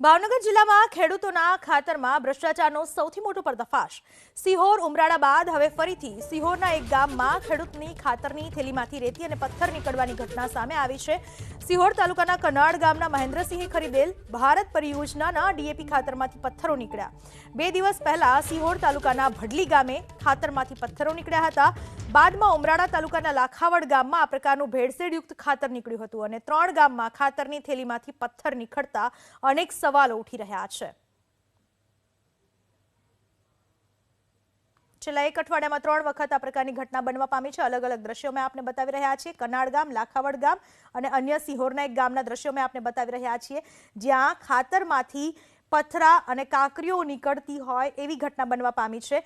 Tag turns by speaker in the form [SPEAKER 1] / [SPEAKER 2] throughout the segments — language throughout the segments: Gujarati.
[SPEAKER 1] ભાવનગર જિલ્લામાં ખેડૂતોના ખાતરમાં ભ્રષ્ટાચારનો સૌથી મોટો પર્દાફાશ. સિહોર, ઉમરાળા બાદ હવે ફરીથી સિહોરના એક ગામમાં ખેડૂતની ખાતરની થેલીમાંથી રેતી અને પથ્થર નીકળવાની ઘટના સામે આવી છે. સિહોર તાલુકાના કનાડ ગામના મહેન્દ્રસિંહે ખરીદેલ ભારત પરિયોજનાના ડીએપી ખાતરમાંથી પથ્થરો નીકળ્યા. બે દિવસ પહેલા સિહોર તાલુકાના ભડલી ગામે ખાતરમાંથી પથ્થરો નીકળ્યા હતા. બાદમાં ઉમરાળા તાલુકાના લાખાવડ ગામમાં આ પ્રકારનું ભેળસેળયુક્ત ખાતર નીકળ્યું હતું અને ત્રણ ગામમાં ખાતરની થેલીમાંથી પથ્થર નીકળતા અનેક સવાલો ઉઠી રહ્યા છે. છેલ્લા એક અઠવાડિયામાં ત્રણ વખત આ પ્રકારની ઘટના બનવા પામી છે. અલગ અલગ દ્રશ્યો મેં આપને બતાવી રહ્યા છીએ. કનાડ ગામ, લાખાવડ ગામ અને અન્ય સિહોરના એક ગામના દ્રશ્યો મેં આપને બતાવી રહ્યા છીએ. જ્યાં ખાતરમાંથી પથરા અને કાંકરીઓ નીકળતી હોય એવી ઘટના બનવા પામી છે.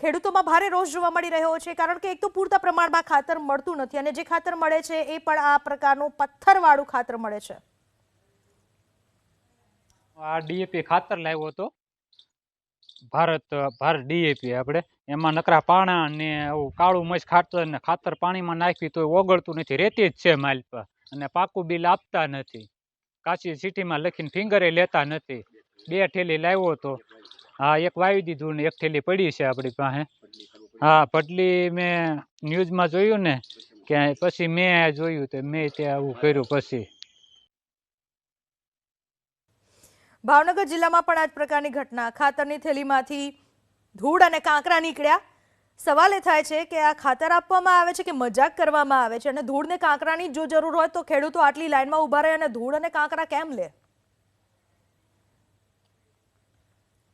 [SPEAKER 1] ખેડૂતોમાં ભારે રોષ જોવા મળી રહ્યો છે, કારણ કે એક તો પૂરતા પ્રમાણમાં ખાતર મળતું નથી અને જે ખાતર મળે છે એ પણ આ પ્રકારનું પથ્થરવાળું ખાતર મળે છે.
[SPEAKER 2] આ ડીએપી ખાતર લાવ્યો હતો. ભારત ભારત ડીએપી આપણે. એમાં નકરા પાણા ને આવું કાળું મસ ખાતર ને ખાતર પાણીમાં નાખી તો ઓગળતું નથી. રેતી જ છે માલ પર. અને પાકું બિલ આપતા નથી. કાચી સિટીમાં લખીને ફિંગરે લેતા નથી. બે ઠેલી લાવ્યો હતો. હા, એક વાવી દીધું ને એક ઠેલી પડી છે આપણી પાસે. હા, પટલી મેં ન્યૂઝમાં જોયું ને, કે પછી મેં જોયું તો મેં ત્યાં આવું કર્યું પછી.
[SPEAKER 1] ભાવનગર જિલ્લામાં પણ આ જ પ્રકારની ઘટના. ખાતરની થેલીમાંથી ધૂળ અને કાંકરા નીકળ્યા. સવાલ એ થાય છે કે આ ખાતર આપવામાં આવે છે કે મજાક કરવામાં આવે છે? અને ધૂળ ને કાંકરાની જો જરૂર હોય તો ખેડૂતો આટલી લાઈનમાં ઊભા રહે અને ધૂળ અને કાંકરા કેમ લે?